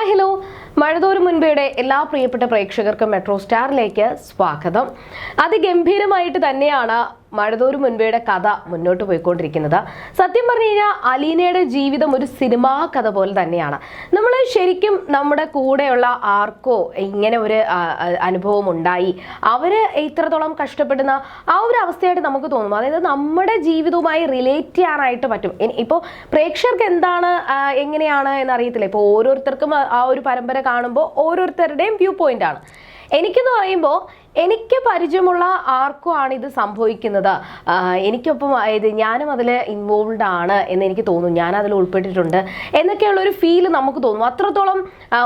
Hi hello മഴതോറും മുൻപേയുടെ എല്ലാ പ്രിയപ്പെട്ട പ്രേക്ഷകർക്കും മെട്രോ സ്റ്റാറിലേക്ക് സ്വാഗതം. അതിഗംഭീരമായിട്ട് തന്നെയാണ് മഴതോറും മുൻപേടെ കഥ മുന്നോട്ട് പോയിക്കൊണ്ടിരിക്കുന്നത്. സത്യം പറഞ്ഞു കഴിഞ്ഞാൽ അലീനയുടെ ജീവിതം ഒരു സിനിമാ കഥ പോലെ തന്നെയാണ്. നമ്മൾ ശരിക്കും നമ്മുടെ കൂടെയുള്ള ആർക്കോ ഇങ്ങനെ ഒരു അനുഭവം ഉണ്ടായി. അവർ ഇത്രത്തോളം കഷ്ടപ്പെടുന്ന ആ ഒരു അവസ്ഥയായിട്ട് നമുക്ക് തോന്നും. അതായത് നമ്മുടെ ജീവിതവുമായി റിലേറ്റ് ചെയ്യാനായിട്ട് പറ്റും. ഇപ്പോൾ പ്രേക്ഷകർക്ക് എന്താണ് എങ്ങനെയാണ് എന്നറിയത്തില്ല. ഇപ്പോൾ ഓരോരുത്തർക്കും ആ ഒരു പരമ്പര കാണുമ്പോൾ ഓരോരുത്തരുടെയും വ്യൂ പോയിന്റ് ആണ്. എനിക്കെന്ന് പറയുമ്പോൾ എനിക്ക് പരിചയമുള്ള ആർക്കും ആണ് ഇത് സംഭവിക്കുന്നത്. എനിക്കൊപ്പം ഇത് ഞാനും അതിൽ ഇൻവോൾവ് ആണ് എന്ന് എനിക്ക് തോന്നും ഞാൻ അതിൽ ഉൾപ്പെട്ടിട്ടുണ്ട് എന്നൊക്കെയുള്ള ഒരു ഫീൽ നമുക്ക് തോന്നും അത്രത്തോളം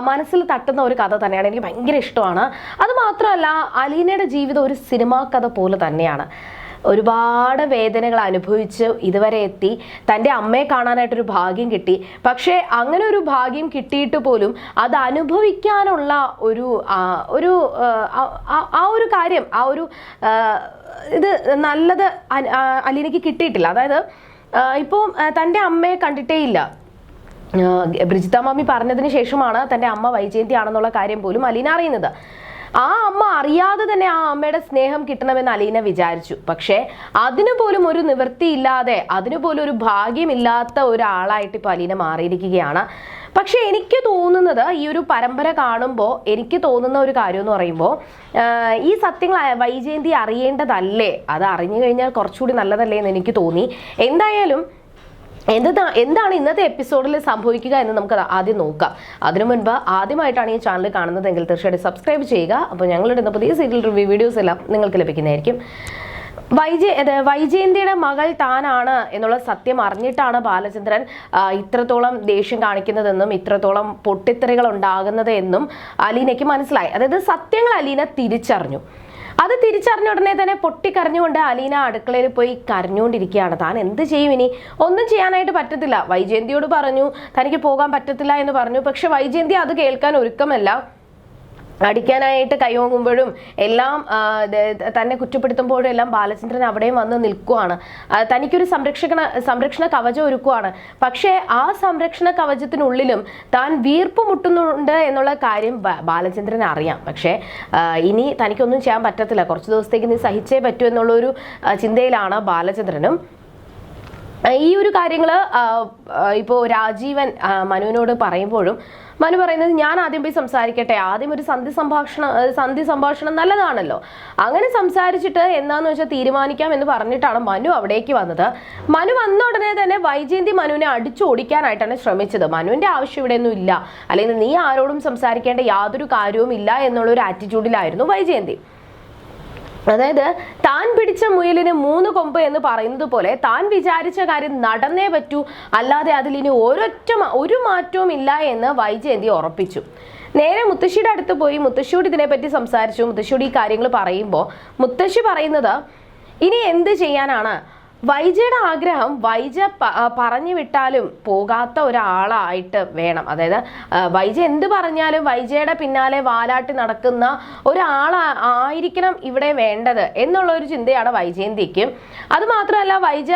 മനസ്സിൽ തട്ടുന്ന ഒരു കഥ തന്നെയാണ് എനിക്ക് ഭയങ്കര ഇഷ്ടമാണ്. അത് മാത്രമല്ല അലീനയുടെ ജീവിതം ഒരു സിനിമാ കഥ പോലെ തന്നെയാണ്. ഒരുപാട് വേദനകൾ അനുഭവിച്ച് ഇതുവരെ എത്തി. തന്റെ അമ്മയെ കാണാനായിട്ടൊരു ഭാഗ്യം കിട്ടി. പക്ഷേ അങ്ങനെ ഒരു ഭാഗ്യം കിട്ടിയിട്ട് പോലും അത് അനുഭവിക്കാനുള്ള ഒരു ഒരു ആ, ഒരു കാര്യം ആ ഒരു ഇത് നല്ലത് അലീനയ്ക്ക് കിട്ടിയിട്ടില്ല. അതായത് ഇപ്പോൾ തന്റെ അമ്മയെ കണ്ടിട്ടേ ഇല്ല. ബ്രിജിത്ത മാമി പറഞ്ഞതിന് ശേഷമാണ് തന്റെ അമ്മ വൈജയന്തി ആണെന്നുള്ള കാര്യം പോലും അലീന അറിയുന്നത്. ആ അമ്മ അറിയാതെ തന്നെ ആ അമ്മയുടെ സ്നേഹം കിട്ടണമെന്ന് അലീന വിചാരിച്ചു. പക്ഷേ അതിനു പോലും ഒരു നിവൃത്തിയില്ലാതെ അതിനു പോലും ഒരു ഭാഗ്യമില്ലാത്ത ഒരാളായിട്ട് ഇപ്പോൾ അലീന മാറിയിരിക്കുകയാണ്. പക്ഷേ എനിക്ക് തോന്നുന്നത് ഈ ഒരു പരമ്പര കാണുമ്പോൾ എനിക്ക് തോന്നുന്ന ഒരു കാര്യം എന്ന് പറയുമ്പോൾ ഈ സത്യങ്ങൾ വൈജയന്തി അറിയേണ്ടതല്ലേ? അത് അറിഞ്ഞു കഴിഞ്ഞാൽ കുറച്ചുകൂടി നല്ലതല്ലേ എന്ന് എനിക്ക് തോന്നി. എന്തായാലും എന്താ എന്താണ് ഇന്നത്തെ എപ്പിസോഡിൽ സംഭവിക്കുക എന്ന് നമുക്ക് ആദ്യം നോക്കാം. അതിനു മുൻപ് ആദ്യമായിട്ടാണ് ഈ ചാനൽ കാണുന്നതെങ്കിൽ തീർച്ചയായിട്ടും സബ്സ്ക്രൈബ് ചെയ്യുക. അപ്പോൾ ഞങ്ങളുടെ പുതിയ സീരിയൽ റിവ്യൂ വീഡിയോസ് എല്ലാം നിങ്ങൾക്ക് ലഭിക്കുന്നതായിരിക്കും. വൈജയ വൈജയന്തിയുടെ മകൾ താനാണ് എന്നുള്ള സത്യം അറിഞ്ഞിട്ടാണ് ബാലചന്ദ്രൻ ഇത്രത്തോളം ദേഷ്യം കാണിക്കുന്നതെന്നും ഇത്രത്തോളം പൊട്ടിത്തെറികൾ ഉണ്ടാകുന്നത് എന്നും അലീനയ്ക്ക് മനസ്സിലായി. അതായത് സത്യങ്ങൾ അലീന തിരിച്ചറിഞ്ഞു. അത് തിരിച്ചറിഞ്ഞ ഉടനെ തന്നെ പൊട്ടിക്കരഞ്ഞുകൊണ്ട് അലീന അടുക്കളയിൽ പോയി കരഞ്ഞുകൊണ്ടിരിക്കുകയാണ്. താൻ എന്ത് ചെയ്യും ഇനി? ഒന്നും ചെയ്യാനായിട്ട് പറ്റത്തില്ല. വൈജയന്തിയോട് പറഞ്ഞു തനിക്ക് പോകാൻ പറ്റത്തില്ല എന്ന് പറഞ്ഞു. പക്ഷെ വൈജയന്തി അത് കേൾക്കാൻ ഒരുക്കമല്ല. അടിക്കാനായിട്ട് കൈവങ്ങുമ്പോഴും എല്ലാം തന്നെ കുറ്റപ്പെടുത്തുമ്പോഴും എല്ലാം ബാലചന്ദ്രൻ അവിടെയും വന്ന് നിൽക്കുവാണ്. തനിക്കൊരു സംരക്ഷണ സംരക്ഷണ കവചം ഒരുക്കുവാണ്. പക്ഷേ ആ സംരക്ഷണ കവചത്തിനുള്ളിലും താൻ വീർപ്പ് മുട്ടുന്നുണ്ട് എന്നുള്ള കാര്യം ബാലചന്ദ്രൻ അറിയാം. പക്ഷേ ഇനി തനിക്കൊന്നും ചെയ്യാൻ പറ്റത്തില്ല. കുറച്ച് ദിവസത്തേക്ക് നീ സഹിച്ചേ പറ്റൂ എന്നുള്ളൊരു ചിന്തയിലാണ് ബാലചന്ദ്രനും. ഈ ഒരു കാര്യങ്ങൾ ഇപ്പോൾ രാജീവൻ മനുവിനോട് പറയുമ്പോഴും മനു പറയുന്നത് ഞാൻ ആദ്യം പോയി സംസാരിക്കട്ടെ. ആദ്യം ഒരു സന്ധി സംഭാഷണം സന്ധി സംഭാഷണം നല്ലതാണല്ലോ. അങ്ങനെ സംസാരിച്ചിട്ട് എന്താന്ന് വെച്ചാൽ തീരുമാനിക്കാം എന്ന് പറഞ്ഞിട്ടാണ് മനു അവിടേക്ക് വന്നത്. മനു വന്ന ഉടനെ തന്നെ വൈജയന്തി മനുവിനെ അടിച്ചോടിക്കാനായിട്ടാണ് ശ്രമിച്ചത്. മനുവിന്റെ ആവശ്യം ഇവിടെയൊന്നും ഇല്ല. അല്ലെങ്കിൽ നീ ആരോടും സംസാരിക്കേണ്ട യാതൊരു കാര്യവും ഇല്ല എന്നുള്ള ഒരു ആറ്റിറ്റ്യൂഡിലായിരുന്നു വൈജയന്തി. അതായത് താൻ പിടിച്ച മുയലിന് മൂന്ന് കൊമ്പ് എന്ന് പറയുന്നത് പോലെ താൻ വിചാരിച്ച കാര്യം നടന്നേ പറ്റൂ. അല്ലാതെ അതിലിനി ഒരൊറ്റ ഒരു മാറ്റവും ഇല്ല എന്ന് വൈജയന്തി ഉറപ്പിച്ചു. നേരെ മുത്തശ്ശിയുടെ അടുത്ത് പോയി മുത്തശ്ശിയോട് ഇതിനെപ്പറ്റി സംസാരിച്ചു. മുത്തശ്ശിയോട് ഈ കാര്യങ്ങൾ പറയുമ്പോൾ മുത്തശ്ശി പറയുന്നത് ഇനി എന്ത് ചെയ്യാനാണ്? വൈജയുടെ ആഗ്രഹം വൈജ പറഞ്ഞു വിട്ടാലും പോകാത്ത ഒരാളായിട്ട് വേണം. അതായത് വൈജ എന്ത് പറഞ്ഞാലും വൈജയുടെ പിന്നാലെ വാലാട്ടി നടക്കുന്ന ഒരാളാ ആയിരിക്കണം ഇവിടെ വേണ്ടത് എന്നുള്ള ഒരു ചിന്തയാണ് വൈജയന്തിക്ക്. അത് മാത്രമല്ല വൈജ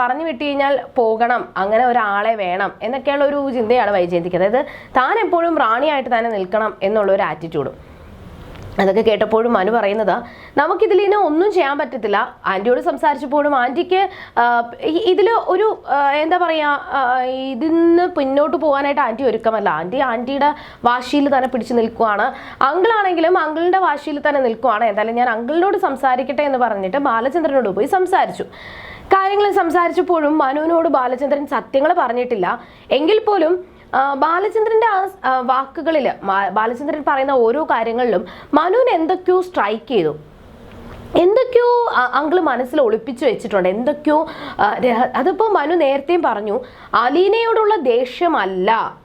പറഞ്ഞു വിട്ടു കഴിഞ്ഞാൽ പോകണം അങ്ങനെ ഒരാളെ വേണം എന്നൊക്കെയുള്ള ഒരു ചിന്തയാണ് വൈജയന്തിക്ക്. അതായത് താൻ എപ്പോഴും റാണിയായിട്ട് തന്നെ നിൽക്കണം എന്നുള്ള ഒരു ആറ്റിറ്റ്യൂഡും അതൊക്കെ കേട്ടപ്പോഴും മനു പറയുന്നത് ഇനി ഒന്നും ചെയ്യാൻ പറ്റത്തില്ല. ആന്റിയോട് സംസാരിച്ചപ്പോഴും ആന്റിക്ക് ഇതിൽ ഒരു എന്താ പറയുക ഇതിന്ന് പിന്നോട്ട് പോകാനായിട്ട് ആന്റി ഒരുക്കമല്ല. ആന്റി ആന്റിയുടെ വാശിയിൽ തന്നെ പിടിച്ചു നിൽക്കുവാണ്. അങ്കിളാണെങ്കിലും അങ്കിളിന്റെ വാശിയിൽ തന്നെ നിൽക്കുവാണ്. എന്തായാലും ഞാൻ അങ്കിളിനോട് സംസാരിക്കട്ടെ എന്ന് പറഞ്ഞിട്ട് ബാലചന്ദ്രനോട് പോയി സംസാരിച്ചു. കാര്യങ്ങൾ സംസാരിച്ചപ്പോഴും മനുവിനോട് ബാലചന്ദ്രൻ സത്യങ്ങൾ പറഞ്ഞിട്ടില്ല. എങ്കിൽ പോലും ബാലചന്ദ്രന്റെ ആ വാക്കുകളിൽ ബാലചന്ദ്രൻ പറയുന്ന ഓരോ കാര്യങ്ങളിലും മനുവിന് എന്തൊക്കെയോ സ്ട്രൈക്ക് ചെയ്തു. എന്തൊക്കെയോ അങ്കിൾ മനസ്സിൽ ഒളിപ്പിച്ചു വെച്ചിട്ടുണ്ട്. എന്തൊക്കെയോ അതിപ്പോ മനു നേരത്തെയും പറഞ്ഞു അലീനയോടുള്ള ദേഷ്യമല്ല.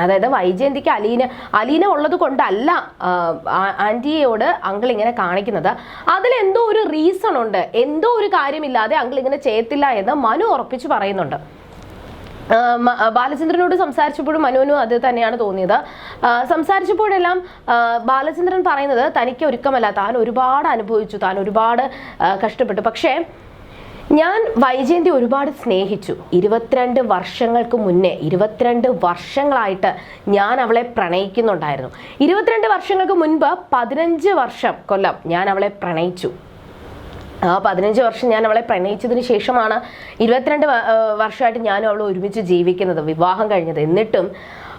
അതായത് വൈജയന്തിക്ക് അലീന അലീന ഉള്ളത് കൊണ്ടല്ല ആ, ആ- ആന്റിയോട് അങ്കിൾ ഇങ്ങനെ കാണിക്കുന്നത്. അതിലെന്തോ ഒരു റീസൺ ഉണ്ട്. എന്തോ ഒരു കാര്യമില്ലാതെ അങ്കിൾ ഇങ്ങനെ ചെയ്യത്തില്ല എന്ന് മനു ഉറപ്പിച്ചു പറയുന്നുണ്ട്. ബാലചന്ദ്രനോട് സംസാരിച്ചപ്പോഴും മനുവിനും അത് തന്നെയാണ് തോന്നിയത്. സംസാരിച്ചപ്പോഴെല്ലാം ബാലചന്ദ്രൻ പറയുന്നത് തനിക്ക് ഒരുക്കമല്ല താൻ ഒരുപാട് അനുഭവിച്ചു താൻ ഒരുപാട് കഷ്ടപ്പെട്ടു. പക്ഷേ ഞാൻ വൈജയന്തി ഒരുപാട് സ്നേഹിച്ചു. ഇരുപത്തിരണ്ട് വർഷങ്ങൾക്ക് മുന്നേ ഇരുപത്തിരണ്ട് വർഷങ്ങളായിട്ട് ഞാൻ അവളെ പ്രണയിക്കുന്നുണ്ടായിരുന്നു. ഇരുപത്തിരണ്ട് വർഷങ്ങൾക്ക് മുൻപ് പതിനഞ്ച് വർഷം കൊല്ലം ഞാൻ അവളെ പ്രണയിച്ചു. ആ പതിനഞ്ച് വർഷം ഞാൻ അവളെ പ്രണയിച്ചതിന് ശേഷമാണ് ഇരുപത്തിരണ്ട് വർഷമായിട്ട് ഞാനും അവൾ ഒരുമിച്ച് ജീവിക്കുന്നത് വിവാഹം കഴിഞ്ഞത്. എന്നിട്ടും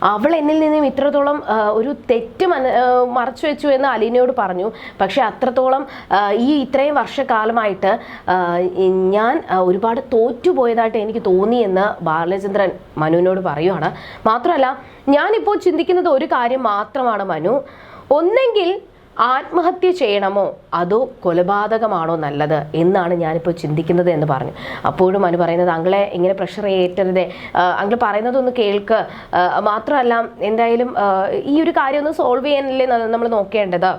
അവൾ എന്നിൽ നിന്നും ഇത്രത്തോളം ഒരു തെറ്റ് മന മറച്ചു വെച്ചു എന്ന് അലീനയോട് പറഞ്ഞു. പക്ഷെ അത്രത്തോളം ഈ ഇത്രയും വർഷക്കാലമായിട്ട് ഞാൻ ഒരുപാട് തോറ്റുപോയതായിട്ട് എനിക്ക് തോന്നി എന്ന് ബാലചന്ദ്രൻ മനുവിനോട് പറയുവാണ്. മാത്രമല്ല ഞാനിപ്പോൾ ചിന്തിക്കുന്നത് ഒരു കാര്യം മാത്രമാണ് മനു. ഒന്നെങ്കിൽ ആത്മഹത്യ ചെയ്യണമോ? അതോ കൊലപാതകമാണോ നല്ലത്? എന്നാണ് ഞാനിപ്പോൾ ചിന്തിക്കുന്നത് എന്ന് പറഞ്ഞു. അപ്പോഴും അനു പറയുന്നത് അങ്ങളെ ഇങ്ങനെ പ്രഷർ ഏറ്റരുതേ. അങ്കിൾ പറയുന്നതൊന്ന് കേൾക്ക്. മാത്രമല്ല എന്തായാലും ഈ ഒരു കാര്യം ഒന്ന് സോൾവ് ചെയ്യാനല്ലേ നമ്മൾ നോക്കേണ്ടത്?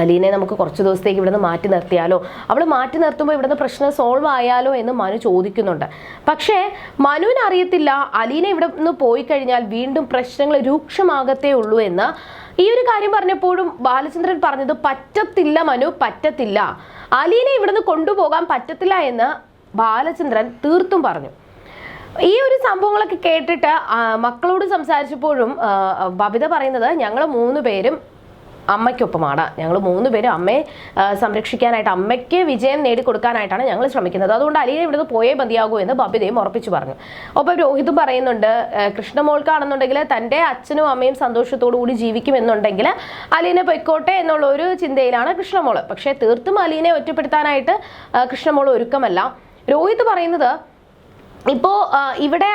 അലീനെ നമുക്ക് കുറച്ച് ദിവസത്തേക്ക് ഇവിടുന്ന് മാറ്റി നിർത്തിയാലോ? അവൾ മാറ്റി നിർത്തുമ്പോൾ ഇവിടുന്ന് പ്രശ്നം സോൾവ് ആയാലോ എന്ന് മനു ചോദിക്കുന്നുണ്ട്. പക്ഷേ മനുവിന് അറിയത്തില്ല അലീനെ ഇവിടെ നിന്ന് പോയി കഴിഞ്ഞാൽ വീണ്ടും പ്രശ്നങ്ങൾ രൂക്ഷമാകത്തേ ഉള്ളൂ എന്ന്. ഈ ഒരു കാര്യം പറഞ്ഞപ്പോഴും ബാലചന്ദ്രൻ പറഞ്ഞത് പറ്റത്തില്ല മനു പറ്റത്തില്ല. അലീനെ ഇവിടുന്ന് കൊണ്ടുപോകാൻ പറ്റത്തില്ല എന്ന് ബാലചന്ദ്രൻ തീർത്തും പറഞ്ഞു. ഈ ഒരു സംഭവങ്ങളൊക്കെ കേട്ടിട്ട് മക്കളോട് സംസാരിച്ചപ്പോഴും ബബിത പറയുന്നത് ഞങ്ങൾ മൂന്ന് പേരും അമ്മയ്ക്കൊപ്പമാണ്. ഞങ്ങൾ മൂന്ന് പേരും അമ്മയെ സംരക്ഷിക്കാനായിട്ട് അമ്മയ്ക്ക് വിജയം നേടിക്കൊടുക്കാനായിട്ടാണ് ഞങ്ങൾ ശ്രമിക്കുന്നത്. അതുകൊണ്ട് അലിയെ ഇവിടുന്ന് പോയേ മതിയാകൂ എന്ന് ബബിതയും ഉറപ്പിച്ചു പറഞ്ഞു. ഒപ്പം രോഹിതും പറയുന്നുണ്ട് കൃഷ്ണമോൾക്കാണെന്നുണ്ടെങ്കിൽ തന്റെ അച്ഛനും അമ്മയും സന്തോഷത്തോടു കൂടി ജീവിക്കുമെന്നുണ്ടെങ്കിൽ അലീനെ പൊയ്ക്കോട്ടെ എന്നുള്ള ഒരു ചിന്തയിലാണ് കൃഷ്ണമോൾ പക്ഷേ തീർത്തും അലീനെ ഒറ്റപ്പെടുത്താനായിട്ട് കൃഷ്ണമോൾ ഒരുക്കമല്ല. രോഹിത് പറയുന്നത് ഇപ്പോൾ ഇവിടെ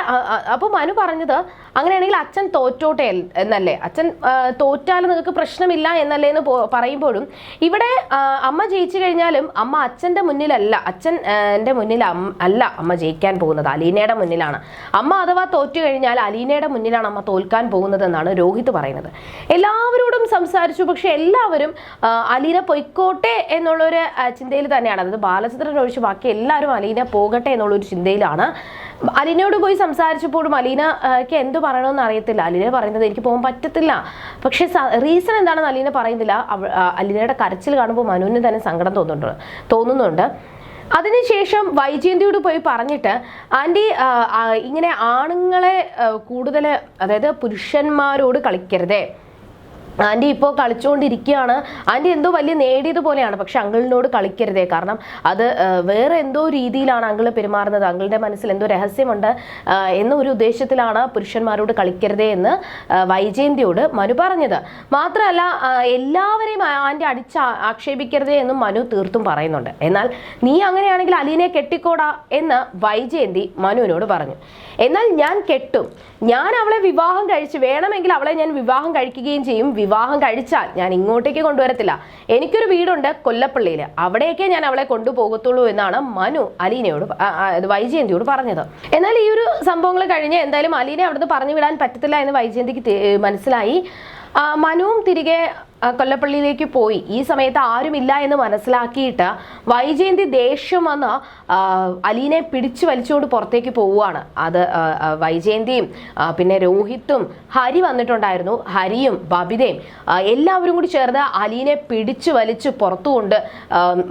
അപ്പോൾ മനു പറഞ്ഞത് അങ്ങനെയാണെങ്കിൽ അച്ഛൻ തോറ്റോട്ടെ എന്നല്ലേ? അച്ഛൻ തോറ്റാൽ നിങ്ങൾക്ക് പ്രശ്നമില്ല എന്നല്ലേ എന്ന് പറയുമ്പോഴും ഇവിടെ അമ്മ ജയിച്ചു കഴിഞ്ഞാലും അമ്മ അച്ഛന്റെ മുന്നിലല്ല അച്ഛൻ എന്റെ മുന്നിൽ അല്ല അമ്മ ജയിക്കാൻ പോകുന്നത് അലീനയുടെ മുന്നിലാണ്. അമ്മ അഥവാ തോറ്റു കഴിഞ്ഞാൽ അലീനയുടെ മുന്നിലാണ് അമ്മ തോൽക്കാൻ പോകുന്നത് എന്നാണ് രോഹിത് പറയുന്നത്. എല്ലാവരോടും സംസാരിച്ചു പക്ഷെ എല്ലാവരും അലീന പൊയ്ക്കോട്ടെ എന്നുള്ളൊരു ചിന്തയിൽ തന്നെയാണ്. അതായത് ബാലചന്ദ്രൻ ഒഴിച്ച് ബാക്കി എല്ലാവരും അലീന പോകട്ടെ എന്നുള്ളൊരു ചിന്തയിലാണ് അലീനയോട് പോയി സംസാരിച്ചപ്പോഴും അലീനക്ക് എന്ത് പറയണമെന്ന് അറിയത്തില്ല. അലീന പറയുന്നത് എനിക്ക് പോകാൻ പറ്റത്തില്ല. പക്ഷെ റീസൺ എന്താണെന്ന് അലീന പറയുന്നില്ല. അലിനയുടെ കരച്ചിൽ കാണുമ്പോൾ മനുവിന് തന്നെ സങ്കടം തോന്നുന്നുണ്ട് തോന്നുന്നുണ്ട്. അതിനുശേഷം വൈജയന്തിയോട് പോയി പറഞ്ഞിട്ട് ആന്റി ഇങ്ങനെ ആണുങ്ങളെ കൂടുതൽ അതായത് പുരുഷന്മാരോട് കളിക്കരുതേ. ആന്റി ഇപ്പോൾ കളിച്ചുകൊണ്ടിരിക്കുകയാണ് ആന്റി എന്തോ വലിയ നേടിയതുപോലെയാണ് പക്ഷെ അങ്കിളിനോട് കളിക്കരുതേ. കാരണം അത് വേറെ എന്തോ രീതിയിലാണ് അങ്കിൾ പെരുമാറുന്നത്. അങ്കിളുടെ മനസ്സിൽ എന്തോ രഹസ്യമുണ്ട്. എന്നൊരു ഉദ്ദേശത്തിലാണ് പുരുഷന്മാരോട് കളിക്കരുതേ എന്ന് വൈജയന്തിയോട് മനു പറഞ്ഞത്. മാത്രമല്ല എല്ലാവരെയും ആന്റി അടിച്ച് ആക്ഷേപിക്കരുതേ എന്നും മനു തീർത്തും പറയുന്നുണ്ട്. എന്നാൽ നീ അങ്ങനെയാണെങ്കിൽ അലീനെ കെട്ടിക്കോടാ എന്ന് വൈജയന്തി മനുവിനോട് പറഞ്ഞു. എന്നാൽ ഞാൻ കെട്ടും. ഞാൻ അവളെ വിവാഹം കഴിച്ച് വേണമെങ്കിൽ അവളെ ഞാൻ വിവാഹം കഴിക്കുകയും ചെയ്യും. വിവാഹം കഴിച്ചാൽ ഞാൻ ഇങ്ങോട്ടേക്ക് കൊണ്ടുവരത്തില്ല. എനിക്കൊരു വീടുണ്ട് കൊല്ലപ്പള്ളിയിൽ അവിടേക്കേ ഞാൻ അവളെ കൊണ്ടുപോകത്തുള്ളൂ എന്നാണ് മനു അലീനയോട് വൈജയന്തിയോട് പറഞ്ഞത്. എന്നാൽ ഈ ഒരു സംഭവങ്ങൾ കഴിഞ്ഞ് എന്തായാലും അലീനെ അവിടുന്ന് പറഞ്ഞു വിടാൻ പറ്റത്തില്ല എന്ന് വൈജയന്തിക്ക് മനസ്സിലായി. മനുവും തിരികെ കൊല്ലപ്പള്ളിയിലേക്ക് പോയി. ഈ സമയത്ത് ആരുമില്ല എന്ന് മനസ്സിലാക്കിയിട്ട് വൈജയന്തി ദേഷ്യം വന്ന് അലീനെ പിടിച്ചു വലിച്ചുകൊണ്ട് പുറത്തേക്ക് പോവുകയാണ്. അത് വൈജയന്തിയും പിന്നെ രോഹിത്തും ഹരി വന്നിട്ടുണ്ടായിരുന്നു. ഹരിയും ബബിതയും എല്ലാവരും കൂടി ചേർന്ന് അലീനെ പിടിച്ചു വലിച്ച് പുറത്തുകൊണ്ട്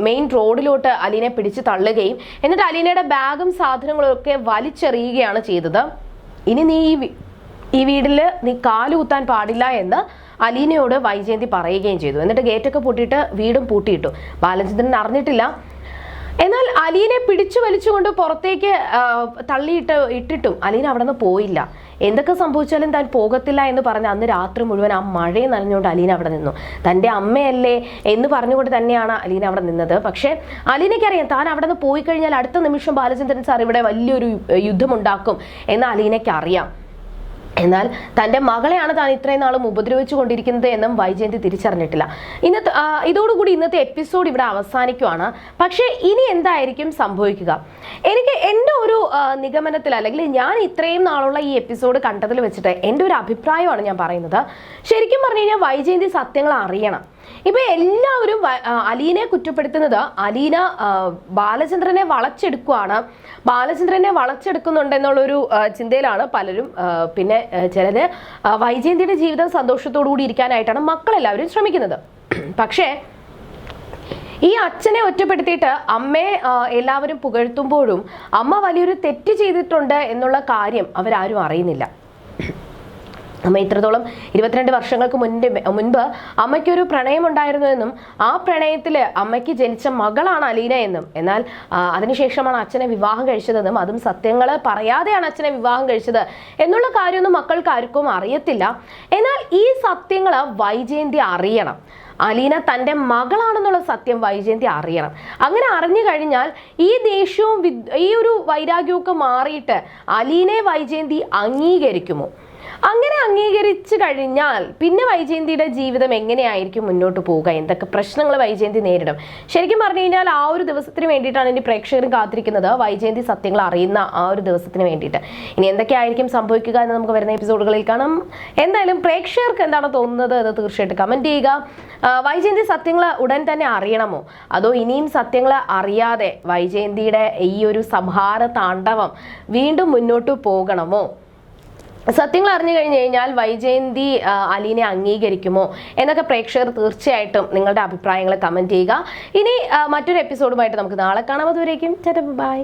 മെയിൻ റോഡിലോട്ട് അലീനെ പിടിച്ച് തള്ളുകയും എന്നിട്ട് അലീനയുടെ ബാഗും സാധനങ്ങളും ഒക്കെ വലിച്ചെറിയുകയാണ് ചെയ്തത്. ഇനി നീ ഈ വീടിൽ നീ കാലുകുത്താൻ പാടില്ല എന്ന് അലീനയോട് വൈജയന്തി പറയുകയും ചെയ്തു. എന്നിട്ട് ഗേറ്റൊക്കെ പൂട്ടിയിട്ട് വീടും പൂട്ടിയിട്ടു. ബാലചന്ദ്രൻ അറിഞ്ഞിട്ടില്ല. എന്നാൽ അലീനെ പിടിച്ചു വലിച്ചുകൊണ്ട് പുറത്തേക്ക് തള്ളിയിട്ട് ഇട്ടിട്ടും അലീന അവിടെ നിന്ന് പോയില്ല. എന്തൊക്കെ സംഭവിച്ചാലും താൻ പോകത്തില്ല എന്ന് പറഞ്ഞ് അന്ന് രാത്രി മുഴുവൻ ആ മഴയെ നനഞ്ഞുകൊണ്ട് അലീന അവിടെ നിന്നു. തന്റെ അമ്മയല്ലേ എന്ന് പറഞ്ഞുകൊണ്ട് തന്നെയാണ് അലീന അവിടെ നിന്നത്. പക്ഷേ അലീനയ്ക്കറിയാം താൻ അവിടെ നിന്ന് പോയി കഴിഞ്ഞാൽ അടുത്ത നിമിഷം ബാലചന്ദ്രൻ സാർ ഇവിടെ വലിയൊരു യുദ്ധമുണ്ടാക്കും എന്ന് അലീനയ്ക്ക് അറിയാം എന്നാൽ തന്റെ മകളെയാണ് താൻ ഇത്രയും നാളും ഉപദ്രവിച്ചു കൊണ്ടിരിക്കുന്നത് എന്നും വൈജയന്തി തിരിച്ചറിഞ്ഞിട്ടില്ല. ഇന്നത്തെ ഇതോടുകൂടി ഇന്നത്തെ എപ്പിസോഡ് ഇവിടെ അവസാനിക്കുവാണ്. പക്ഷേ ഇനി എന്തായിരിക്കും സംഭവിക്കുക? എനിക്ക് എന്റെ ഒരു നിഗമനത്തിൽ അല്ലെങ്കിൽ ഞാൻ ഇത്രയും നാളുള്ള ഈ എപ്പിസോഡ് കണ്ടതിൽ വെച്ചിട്ട് എന്റെ ഒരു അഭിപ്രായമാണ് ഞാൻ പറയുന്നത്. ശരിക്കും പറഞ്ഞു കഴിഞ്ഞാൽ വൈജയന്തി സത്യങ്ങൾ അറിയണം. ഇപ്പൊ എല്ലാവരും അലീനെ കുറ്റപ്പെടുത്തുന്നത് അലീന ബാലചന്ദ്രനെ വളച്ചെടുക്കുവാണ്. ബാലചന്ദ്രനെ വളച്ചെടുക്കുന്നുണ്ടെന്നുള്ളൊരു ചിന്തയിലാണ് പലരും പിന്നെ ചിലര് വൈജയന്തിയുടെ ജീവിതം സന്തോഷത്തോടു കൂടി ഇരിക്കാനായിട്ടാണ് മക്കളെല്ലാവരും ശ്രമിക്കുന്നത്. പക്ഷേ ഈ അച്ഛനെ ഒറ്റപ്പെടുത്തിയിട്ട് അമ്മയെ എല്ലാവരും പുകഴ്ത്തുമ്പോഴും അമ്മ വലിയൊരു തെറ്റ് ചെയ്തിട്ടുണ്ട് എന്നുള്ള കാര്യം അവരാരും അറിയുന്നില്ല. അമ്മ ഇത്രത്തോളം ഇരുപത്തിരണ്ട് വർഷങ്ങൾക്ക് മുൻപ് മുൻപ് അമ്മയ്ക്കൊരു പ്രണയം ഉണ്ടായിരുന്നു എന്നും ആ പ്രണയത്തിൽ അമ്മയ്ക്ക് ജനിച്ച മകളാണ് അലീന എന്നും. എന്നാൽ അതിനുശേഷമാണ് അച്ഛനെ വിവാഹം കഴിച്ചതെന്നും അതും സത്യങ്ങൾ പറയാതെയാണ് അച്ഛനെ വിവാഹം കഴിച്ചത് എന്നുള്ള കാര്യമൊന്നും മക്കൾക്ക് ആർക്കും അറിയത്തില്ല. എന്നാൽ ഈ സത്യങ്ങൾ വൈജയന്തി അറിയണം. അലീന തന്റെ മകളാണെന്നുള്ള സത്യം വൈജയന്തി അറിയണം. അങ്ങനെ അറിഞ്ഞു കഴിഞ്ഞാൽ ഈ ദേഷ്യവും ഈ ഒരു വൈരാഗ്യവും മാറിയിട്ട് അലീനെ വൈജയന്തി അംഗീകരിക്കുമോ? അങ്ങനെ അംഗീകരിച്ചു കഴിഞ്ഞാൽ പിന്നെ വൈജയന്തിയുടെ ജീവിതം എങ്ങനെയായിരിക്കും മുന്നോട്ട് പോവുക? എന്തൊക്കെ പ്രശ്നങ്ങൾ വൈജയന്തി നേരിടും? ശരിക്കും പറഞ്ഞു കഴിഞ്ഞാൽ ആ ഒരു ദിവസത്തിന് വേണ്ടിയിട്ടാണ് ഇനി പ്രേക്ഷകർ കാത്തിരിക്കുന്നത്. വൈജയന്തി സത്യങ്ങൾ അറിയുന്ന ആ ഒരു ദിവസത്തിന് വേണ്ടിയിട്ട്. ഇനി എന്തൊക്കെയായിരിക്കും സംഭവിക്കുക എന്ന് നമുക്ക് വരുന്ന എപ്പിസോഡുകളിൽ കാണാം. എന്തായാലും പ്രേക്ഷകർക്ക് എന്താണ് തോന്നുന്നത് എന്ന് തീർച്ചയായിട്ടും കമന്റ് ചെയ്യുക. വൈജയന്തി സത്യങ്ങൾ ഉടൻ തന്നെ അറിയണമോ? അതോ ഇനിയും സത്യങ്ങൾ അറിയാതെ വൈജയന്തിയുടെ ഈ ഒരു സംഹാര താണ്ഡവം വീണ്ടും മുന്നോട്ട് പോകണമോ? സത്യങ്ങൾ അറിഞ്ഞു കഴിഞ്ഞു കഴിഞ്ഞാൽ വൈജയന്തി അലീനെ അംഗീകരിക്കുമോ എന്നൊക്കെ പ്രേക്ഷകർ തീർച്ചയായിട്ടും നിങ്ങളുടെ അഭിപ്രായങ്ങൾ കമന്റ് ചെയ്യുക. ഇനി മറ്റൊരു എപ്പിസോഡുമായിട്ട് നമുക്ക് നാളെ കാണാം. അതുവരേക്കും ബൈ.